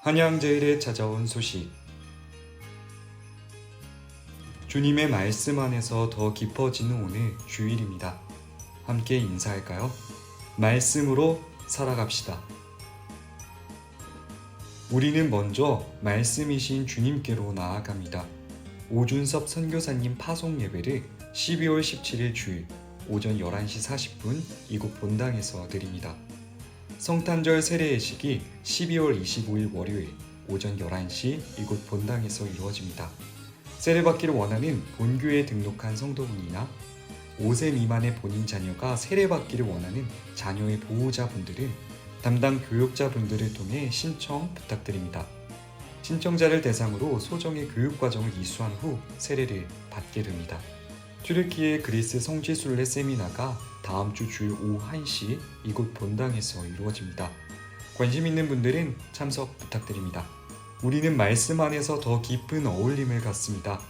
한양제일에 찾아온 소식. 주님의 말씀 안에서 더 깊어지는 오늘 주일입니다. 함께 인사할까요? 말씀으로 살아갑시다. 우리는 먼저 말씀이신 주님께로 나아갑니다. 오준섭 선교사님 파송 예배를 12월 17일 주일 오전 11시 40분 이곳 본당에서 드립니다. 성탄절 세례 예식이 12월 25일 월요일 오전 11시 이곳 본당에서 이루어집니다. 세례받기를 원하는 본교에 등록한 성도분이나 5세 미만의 본인 자녀가 세례받기를 원하는 자녀의 보호자분들은 담당 교육자분들을 통해 신청 부탁드립니다. 신청자를 대상으로 소정의 교육 과정을 이수한 후 세례를 받게 됩니다. 튀르키예 그리스 성지순례 세미나가 다음 주 주일 오후 1시 이곳 본당에서 이루어집니다. 관심 있는 분들은 참석 부탁드립니다. 우리는 말씀 안에서 더 깊은 어울림을 갖습니다.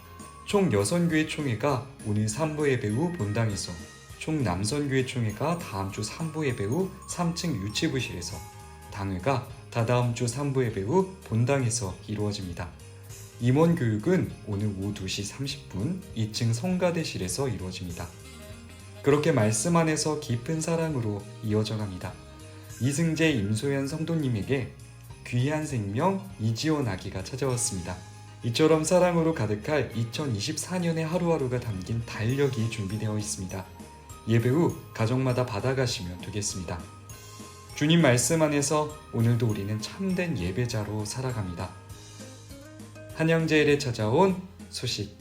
총 6교회 총회가 오늘 3부 예배 후 본당에서 총 남선교회 총회가 다음 주 3부 예배 후 3층 유치부실에서 당회가 다다음 주 3부 예배 후 본당에서 이루어집니다. 임원 교육은 오늘 오후 2시 30분 2층 성가대실에서 이루어집니다. 그렇게 말씀 안에서 깊은 사랑으로 이어져 갑니다. 이승재 임소연 성도님에게 귀한 생명 이지원 아기가 찾아왔습니다. 이처럼 사랑으로 가득할 2024년의 하루하루가 담긴 달력이 준비되어 있습니다. 예배 후 가정마다 받아가시면 되겠습니다. 주님 말씀 안에서 오늘도 우리는 참된 예배자로 살아갑니다. 한양제일에 찾아온 소식